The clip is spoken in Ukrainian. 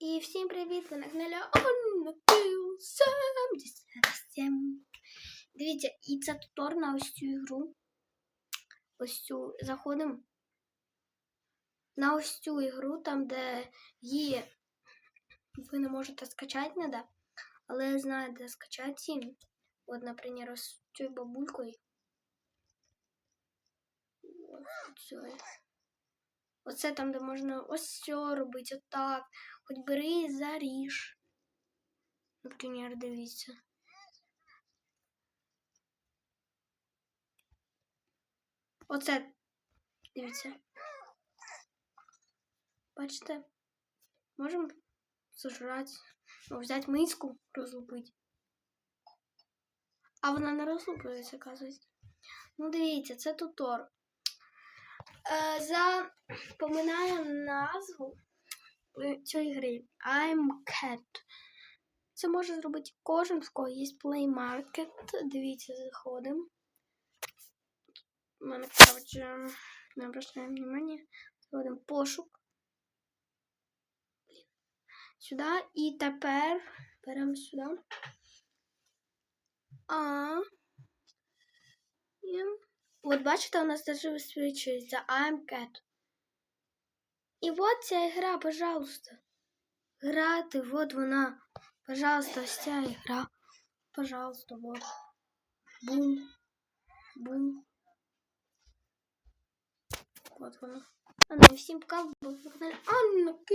І всім привіт! Ви на каналі Kill 77. Дивіться, і це тутор на ось цю ігру. Ось цю заходимо. На ось цю ігру, там, де її ви не можете скачати ніде, але я знаю, де скачати її. От, наприклад, ось цією бабулькою. Ось цією. Оце там, де можна ось все робити, отак. Хоч бери і заріж. Наприклад, дивіться. Оце, дивіться. Бачите? Можемо зажрати. Ну, взяти миску, розлупити. А вона не розлуплюється, оказується. Ну, дивіться, це тутор. Е, запоминаю назву цієї гри I'm Cat. Це може зробити кожен, в кого є Play Market. Дивіться, заходимо. У мене, коротше, не обращаємо внимання. Заходимо пошук. Сюди. І тепер беремо сюди. А. От бачите, у нас даже висвічується I'm Cat. І от ця ігра, пожалуйста. Грати, вот вона. Пожалуйста, ось ця ігра. Пожалуйста, вот. Бум. Бум. Вот вона. А ну всім пока. Анна. Анька,